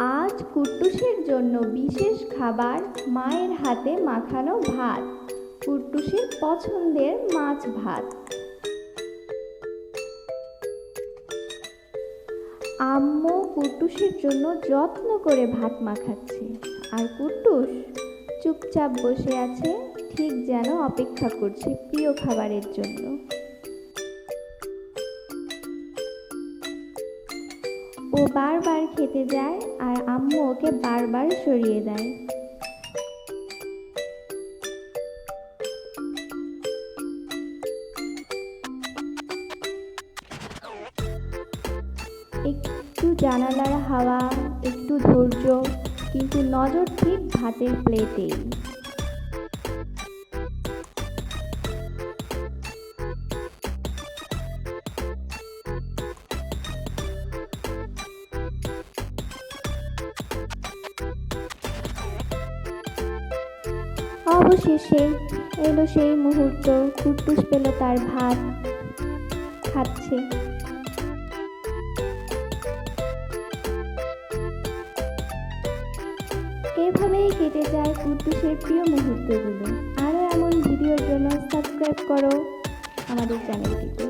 আজ কুট্টুসের জন্য বিশেষ খাবার মায়ের হাতে মাখানো ভাত, কুট্টুসের পছন্দের মাছ ভাত। আম্মু কুট্টুসের জন্য যত্ন করে ভাত মাখাচ্ছে। আর কুট্টুস চুপচাপ বসে আছে, ঠিক যেন অপেক্ষা করছে প্রিয় খাবারের জন্য। ও বারবার খেতে যায় আর আম্মু ওকে বারবার সরিয়ে দেয়। একটু জানালার হাওয়া, একটু ধৈর্য, কিন্তু নজর ঠিক ভাতের প্লেটেই। অবশেষে এলো সেই মুহূর্ত কুট্টুস পেল তার ভাত খাচ্ছে। এভাবেই কেটে যায় কুট্টুসের প্রিয় মুহূর্তগুলো। আরও এমন ভিডিওর জন্য সাবস্ক্রাইব করো আমাদের চ্যানেলটিকে